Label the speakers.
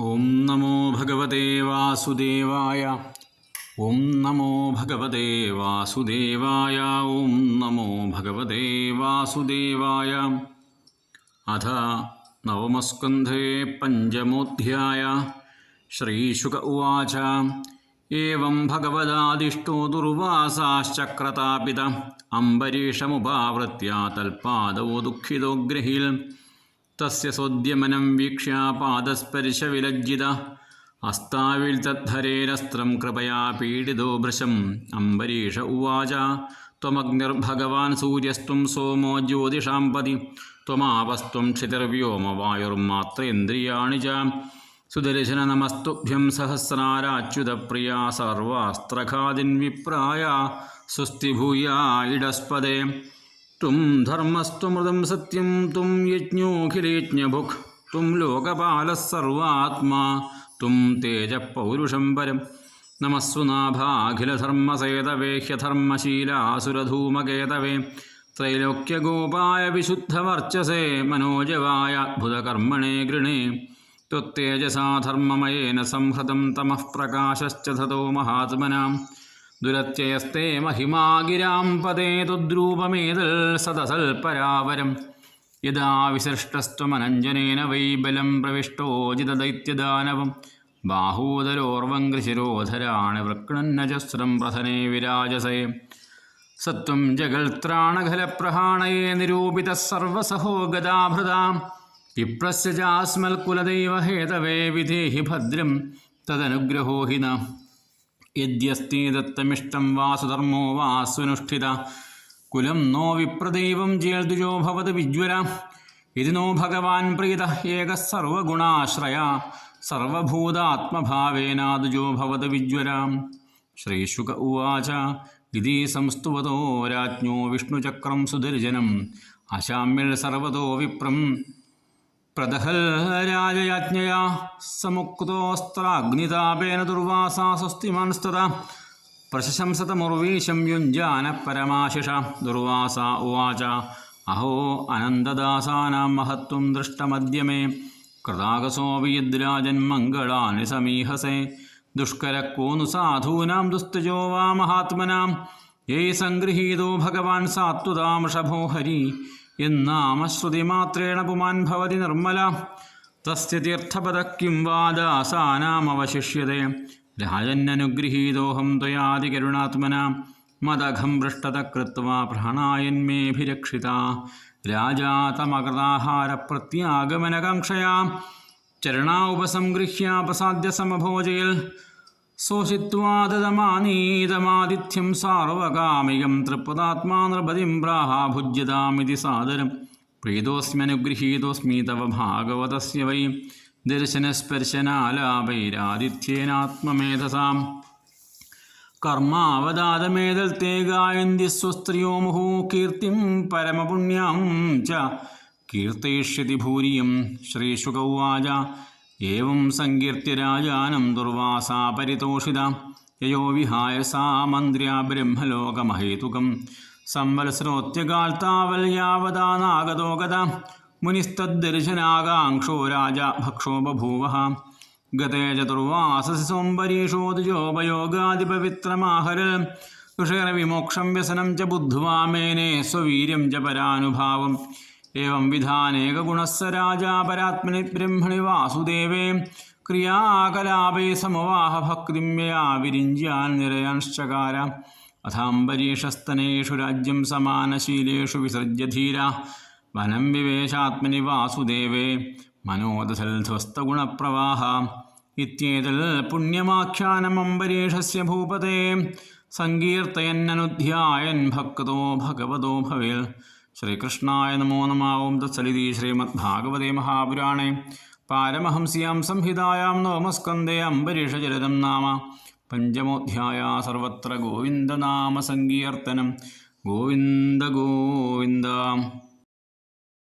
Speaker 1: ഓം നമോ ഭഗവതേ വാസുദേവായ. ഓം നമോ ഭഗവതേ വാസുദേവായ. ഓം നമോ ഭഗവതേ വാസുദേവായ. അഥ നവമസ്കന്ധേ പഞ്ചമോധ്യായ. ശ്രീശുക ഉവാച. ഏവം ഭഗവദാദിഷ്ടോ ദുർവാസാശ്ചക്രതാപിത. അംബരീഷമുപാവൃത്യ തൽപാദവോ ദുഃഖിതോ ഗ്രഹീൽ തസ്യ സോദ്യമനം വീക്ഷ്യ പാദസ്പർശവിലജ്ജിത അസ്താവിൽ തദ്ധരേരസ്ത്രം കൃപയാ പീഡിതോ ഭൃശം അംബരീഷ ഉവാച ത്വമഗ്നിർഭഗവാൻ സൂര്യസ്ത്വം സോമോ ജ്യോതിഷാം പതി ക്ഷിതിർവ്യോമ വായുർമാത്രേന്ദ്രിയാണി ച സുദർശന നമസ്തുഭ്യം സഹസ്രാരാച്യുതപ്രിയ സർവാസ്ത്രഘാതിൻ വിപ്രായ സ്വസ്തി ഭൂയാ ഇടസ്പദേ तुम धर्मस्तु मृदम सत्यम तुम यज्ञोखिलेज्ञभुक् तुम लोकपाल सर्वात्मा तुम तेज पौरुषं परं नमस्सुनाभाखिलधर्मसेतवेह्यधर्मशीलासुरधूमकेतवे, त्रैलोक्यगोपाय विशुद्धवर्चसे मनोजवाय बुधकर्मणे गृणे। तत्तेजसा धर्ममयेन संहृतं तमः प्रकाशश्च धतो महात्मनाम्। ദുരത്യയസ്തേ മഹിമാഗിരാം പദേ തുദ്രൂപമേതൽ സദസൽപരാവരം. യഥാ വിസൃഷ്ടസ്ത്വമനഞ്ജനേന വൈബലം പ്രവിഷ്ടോ ജിതദൈത്യദാനവം. ബാഹൂതരോർവം കൃശിരോധരാണ് വൃക്ണന്നജസ്രം പ്രഥനേ വിരാജസേ. സത്വം ജഗൽത്രാണഖലപ്രഹാണയേ നിരൂപിത സർവസഹോ ഗതാഭൃതാം വിപ്രസ്യ ചാസ്മൽകുലദൈവഹേതവേ വിധേഹി ഭദ്രം. തദനുഗ്രഹോ ഹിന യദ്യസ്തി ദത്തമിഷ്ടം വാസുധർമ്മോ വാസ്വനുഷ്ഠിത കുലം നോ വിപ്രദൈവം ജേൽദ്വിജോ ഭവത് വിജ്വര ഇതി നോ ഭഗവാൻ പ്രീത ഏക സർവഗുണാശ്രയ. സർവഭൂതാത്മഭാവേനാദുജോ ഭവത് വിജ്വര ശ്രീശുക ഉവാച ഇതി സംസ്തുവതോ രാജ്ഞോ വിഷ്ണുചക്രം സുദർജനം അശാമ്യൽ സർവതോ വിപ്രം. പ്രദഹൽരാജയാജ്ഞയാ സമുക്തോസ്ത്രാഗ്നിതാപേന ദുർവാസാ സ്വസ്തിമാൻസ്തത. പ്രശംസതമുർവീശം യുഞ്ജാന പരമാശിഷ. ദുർവാസ ഉവാച അഹോ അനന്തദാസാനാം മഹത്വം ദൃഷ്ടമദ്യമേ കൃതാകസോപി യദ്രാജൻ മംഗളാനി സമീഹസേ. ദുഷ്കരക്കോന്നു സാധൂനാം ദുസ്തജോ വാ മഹാത്മനാം യൈ സംഗൃഹീതോ ഭഗവാൻ സാത്വതാമൃഷഭോ ഹരി. എന്നാമശ്രുതിമാത്രേണ പുമാൻ ഭവതി നിർമ്മല. തസ്യ തീർത്ഥപദ കിം വാദാസാനാമവശിഷ്യതേ രാജന്നനുഗൃഹീതോഹം ത്വയാതികരുണാത്മന മദഘം പൃഷ്ടത കൃത്വാ പ്രാണായന്മേഭിരക്ഷിത രാജാ തമകൃതാഹാരപ്രത്യാഗമനകാംക്ഷയാ ചരണാ ഉപസംഗൃഹ്യ പ്രസാദ്യ സമഭോജയിൽ. ശോഷിത്വാദമാനീതമാതിഥ്യം സാർവകാമികം തൃപ്പതാത്മാ നൃപതിം പ്രാഹാഭുജ്യതാമിതി സാദരം. പ്രീതോസ്മ്യനുഗൃഹീതോസ്മി തവ ഭാഗവതസ്യ വൈ ദർശനസ്പർശനാലാപൈരാതിഥ്യേനാത്മമേധസാം കർമാവതാതമേതൽ തേ ഗായന്തി സ്വസ്ത്രിയോ മുഹു കീർത്തിം പരമപുണ്യാം ച കീർത്തയിഷ്യതി ഭൂരിയം ശ്രീശുക ഉവാച. ഏവം സങ്കീർത്തി രാജാനം ദുർവാസാ പരിതോഷിത. യയോ വിഹായ സാ മന്ത്ര്യ ബ്രഹ്മലോകമഹേതുകം. സംവത്സരോത്യകാൽ താവൽ യാവതാ നാഗതോ ഗത മുനിസ്തദ്ദർശനാകാംക്ഷോ രാജ ഭക്ഷോ ബഭൂവ ഗതേ ചതുർവാസസി സോംബരീഷോദ്യോപയോഗാദിപവിത്രമാഹരൽ ഋഷേർവിമോക്ഷം വ്യസനം ച ബുദ്ധ്വാ മേനെ സ്വവീര്യം ച പരാനുഭാവം. एवं विधानेकगुणः स राजा परात्मनि ब्रह्मणि वासुदेवे क्रियाकलापे समवाह भक्तिं यया विरिञ्ज्यान्निरयांश्चकार अथाम्बरीषस्तनेषु राज्यं समानशीलेषु विसृज्य धीरा वनं विवेशात्मनि वासुदेवे मनोदधल्ध्वस्तगुणप्रवाह इत्येतत् पुण्यमाख्यानमम्बरीषस्य भूपते सङ्कीर्तयन्ननुध्यायन् भक्तो भगवतो भवेत् ശ്രീകൃഷ്ണായ നമോ നമ. ഓം തത്സലിതി ശ്രീമദ്ഭാഗവതേ മഹാപുരാണേ. പാരമഹംസ്യാം സംഹിതായാം നവമസ്കന്ധേ അംബരീഷചരിതം നാമ. പഞ്ചമോധ്യായ സർവത്ര ഗോവിന്ദനാമസങ്കീർത്തനം ഗോവിന്ദ ഗോവിന്ദ.